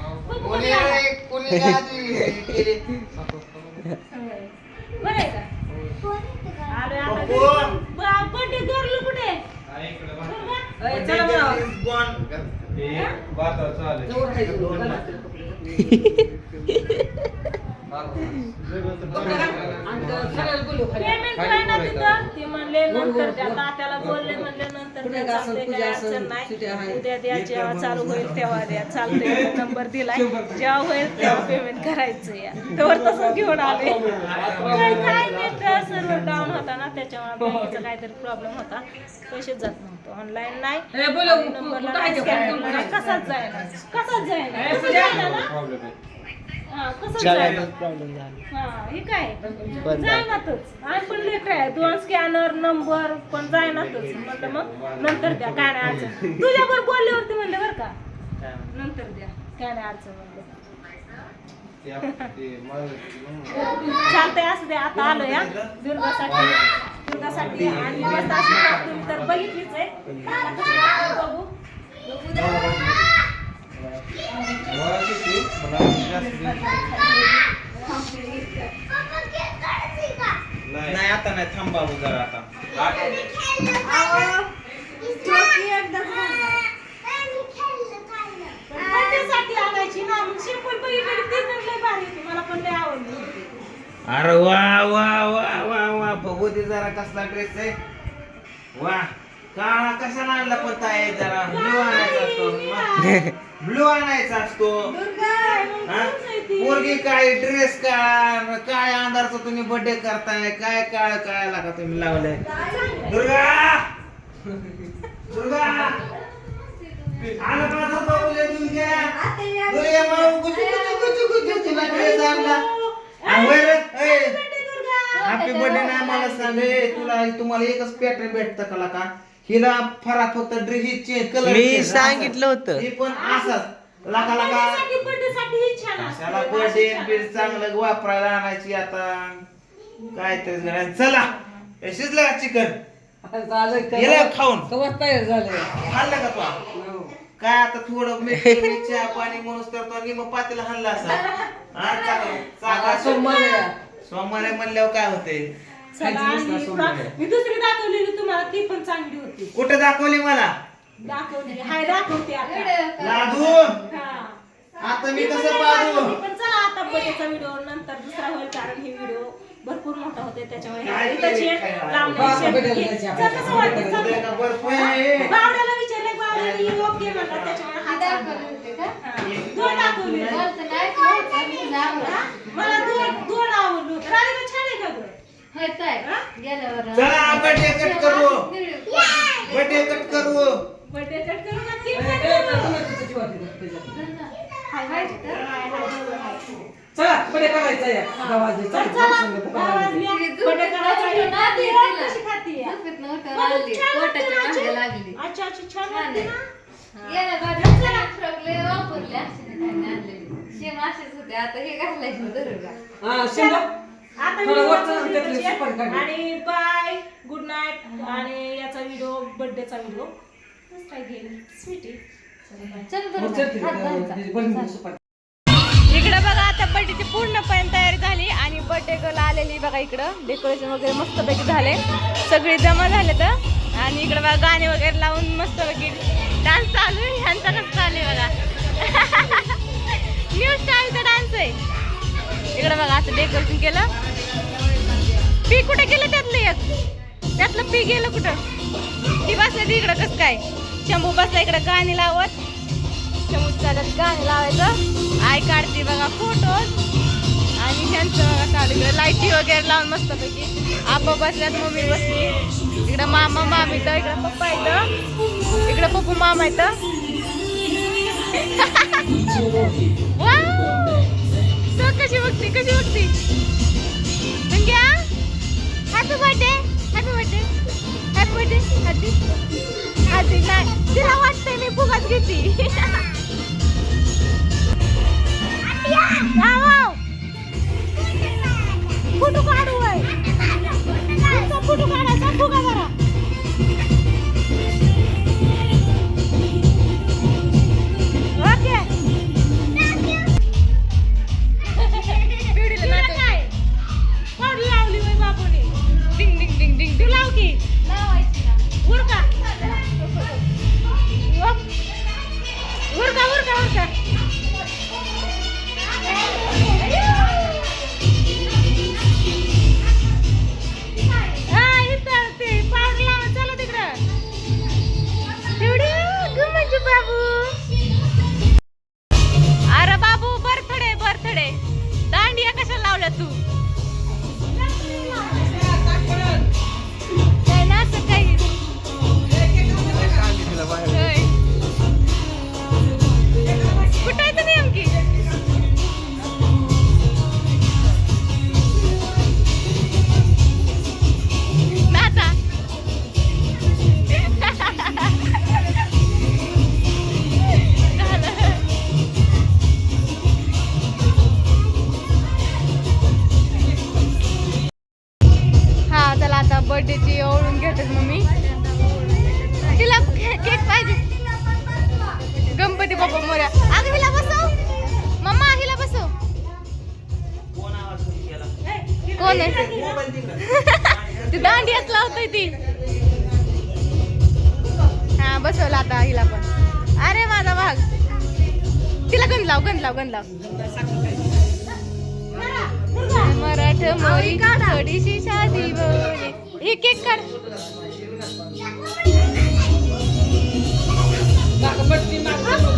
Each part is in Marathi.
कोणी कोणी केली? बरं आहे का? आलोय आता. बर्थडे गर्ल कुठे? बरं चला बरं. पेमेंट काय ना तिथं? ते म्हणले नंतर त्या तात्याला बोलले म्हणले नंतर द्या, चालतंय, काय अडचण नाही उद्या द्या जेव्हा चालू होईल तेव्हा द्या. चालतंय. नंबर दिलाय. जेव्हा होईल तेव्हा पेमेंट करायचं या. तसं घेऊन आले. काय काय नेट सर्व्हर डाऊन होता ना. त्याच्यामुळे बँकेचा काहीतरी प्रॉब्लेम होता. पैसेच जात नव्हतं. ऑनलाईन नाही. नंबरला. कसाच जायना कसाच जायना कसं जायना ना कसंच जायना प्रॉब्लेम झाला? हा काय? बंद. जायनातच. आणि पण लेट आहे दोन स्कॅनर नंबर पण जायनातच. म्हटलं मग नंतर द्या काय नाही अडचण. तुझ्यावर बोलल्यावरती म्हणले बरं का? नंतर द्या काय नाही अडचण म्हणलं. चालतंय असं दे आता आलो या दुर्गासाठी दुर्गासाठी आणि मस्त तुम्ही तर बघितलीच आहे. बघू. नाही आता नाही थांबा जरा आता. अरे वा वा वा वा वा बघू दे जरा कसला ड्रेस आहे. वा काळा कशाला आणला पण ताई जरा? ब्लू आणायचा असतो. ब्लू आणायचा असतो. हा? पोरगी काय ड्रेस काय काय अंधारचा तुम्ही बर्थडे करताय काय काय काय लागा तुम्ही लावलंय? दुर्गा! दुर्गा! आलं बाबूले दुर्गा तुला ड्रेस आणला. हॅपी बर्थडे नाही मला सांग ए, तुला तुम्हाला एकच पॅटर्न भेटतं का का हिला फराक फक्त ड्रेस चेंज कलर मी सांगितलं होतं. हे पण असंच. लाका लाका ही. कशाला बर्थडे बीड चांगलं वापरायला आणायची आता. काय तरी जरा चला. हे शिजलं चिकन? गेलं खाऊन? तयार झालंय खाल्लं का तू? काय आता थोडं मीठ चहा पाणी म्हणून तर तो निम पातेला हाणला असा. हा चांगलं चांगलं सोमवार आहे. सोमवारी म्हणल्यावर काय होते चला, आणि फ्रॉक- मी दुसरी दाखवलेली तुम्हाला ती पण चांगली होती. कुठं दाखवली मला? दाखवली हाय दाखवते आता. हा. मी कसं पाहू. पण चला आता बर्थडेचा व्हिडिओ नंतर दुसरा होईल कारण ही व्हिडिओ भरपूर मोठा होते त्याच्यामुळे काय हे चल, कसं वाटतं? चल. उद्या का? बर्फ आहे? बावड्याला विचारलं म्हणला त्याच्यामुळे हा. हा. दोन दाखवली हा? मला दोन दोन आवडलं राधिका छान आहे का गं? चला बर्थडे कट करू. बर्थडे कट करू. चला बडे करायचं या. गावात चल, चला. गावातल्या बर्थडे करायचा आहे. ती रोज कशी खातीये? अच्छा अच्छा छान वाटते ना? हा. शिंदे आता काढली. आणि बाय गुड नाईट. आणि याचा व्हिडिओ बर्थडेचा व्हिडिओ काय गेली स्वीटी बहीण सुपारी. इकडे बघा आता बर्थडेची पूर्णपणे तयारी झाली आणि बर्थडे गर्ल आलेली बघा इकडं. डेकोरेशन वगैरे मस्तपैकी झाले. सगळे जमा झाले तर. आणि इकडे बघा गाणे वगैरे लावून मस्तपैकी डान्स चालू आहे. ह्यांचा कसं चालू आहे बघा. न्यू स्टाईलचा डान्स आहे. इकडे बघा असं डेकोरेशन केलं. पी कुठे गेलं त्यातलं एक? त्यातलं पी गेलं कुठं? ती बसली इकडं कसं काय? शंभू बसला इकडं गाणी लावत. शंभू चालत गाणी लावायचं. आय काढते बघा फोटो आणि त्यांचं बघा चालू इकडे लाईटी वगैरे लावून मस्तपैकी आबा बसल्यात मम्मी बसली. इकडं मामा मामी इथं इकडं पप्पा येतं इकडं पप्पू मामा येतं वाव! तो कशी बघती कशी बघते? म्हणजे, गंग्या हॅपी बर्थडे नाही तिला वाटतंय मी फुगाच घेते. फोटो काढू फोटो काढायचा फुगा जरा कोण आहे? ती दांडियाच लावतोय ती. हा बसवला आता हिला पण. अरे माझा भाग तिला गंध लाव गंध लाव गंध लाव. मराठ मोरी थोडीशी शादी बोले. हे केक काढ काय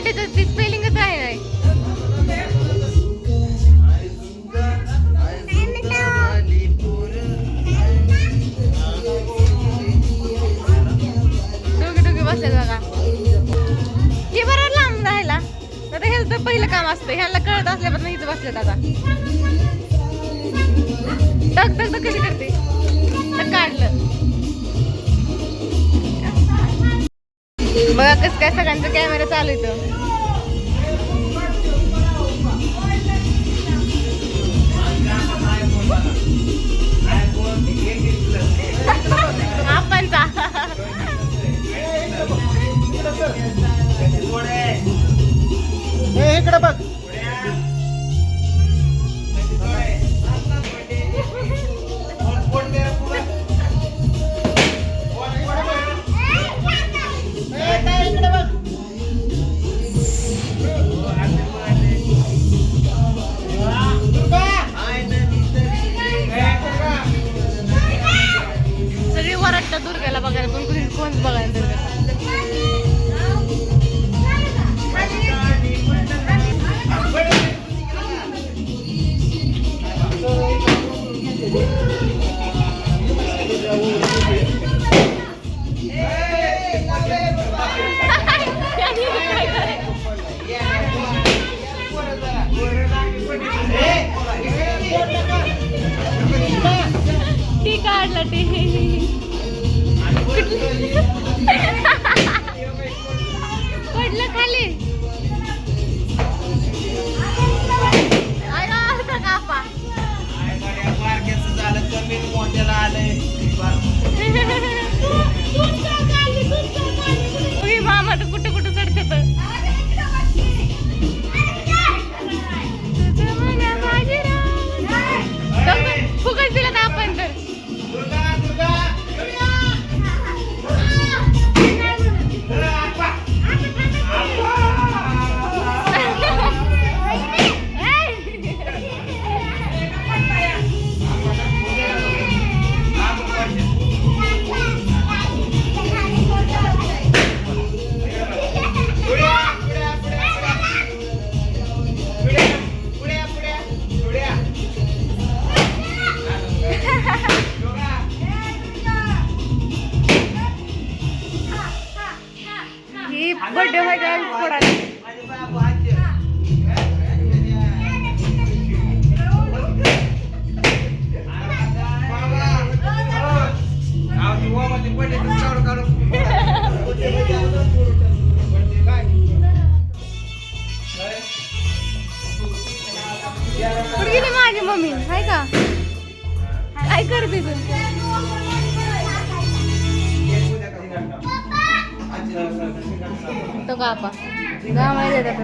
ते बर्थडेचं ते स्पेलिंगच आहे नाही. दोघे दोघे बसले बघा. हे बरं लांब राहिला आता ह्याचं तर पहिलं काम असतं. ह्याला कळत असल्यापासून इथं बसलेत आता. टक टक टक कशी करते? कसं काय सगळ्यांचा कॅमेरा चालू इथं आपणचा इकडे बघ. ती काढला ती पडलं खाली. झालं कमी मोठ्याला आलंय. तो कापा गावाला देता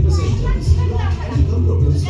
99.9% आणि gum problems